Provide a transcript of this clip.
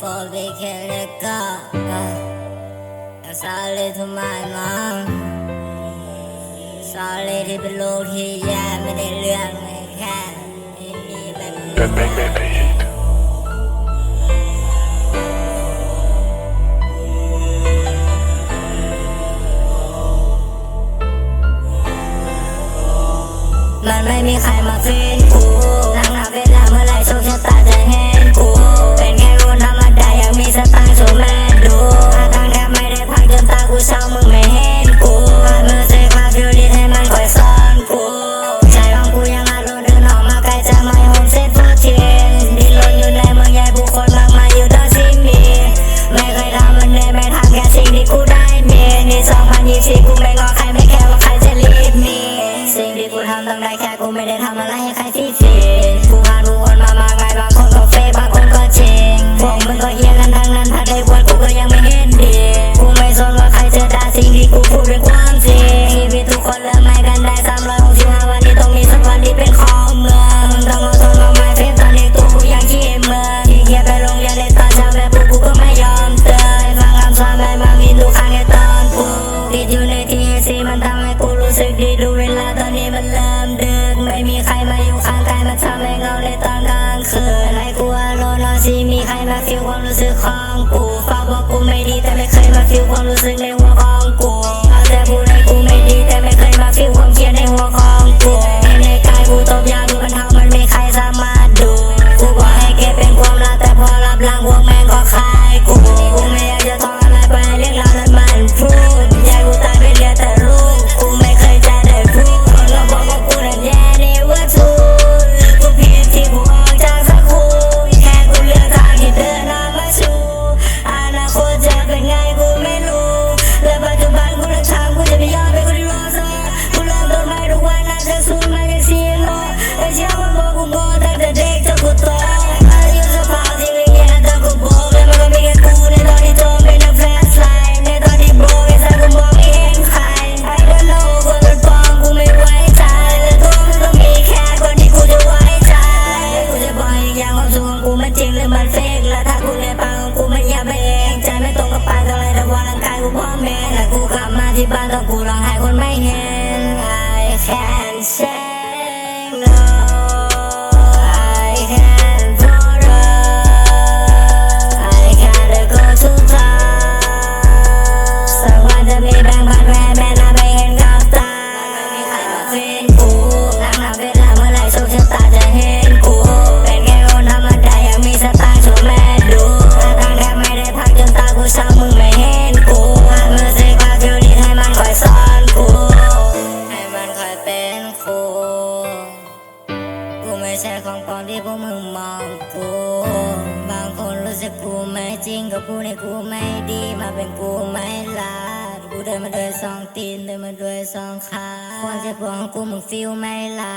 for big head let go. That's all it to my mom. สอนเลยที่เป็นลูกที่แย่ไม่ได้เรื่องเลยแค่ไม่มีแบบนี้ That make me the heat. มันไม่มีใครมาฟินกู la figura luz de Hanku Fabo, Kumerita, me cae la figura I feel Neu thì bạn ta cũng là hai con máy nghe ของคนที่พวกมึงมองกูบางคนรู้สึกกูไม่จริงกับกูในกูไม่ดีมาเป็นกูไม่ลากูเดินมาด้วยสองตีนเดินมาด้วยสองขาความเจ็บปวดของกูมึงฟิลไม่ลา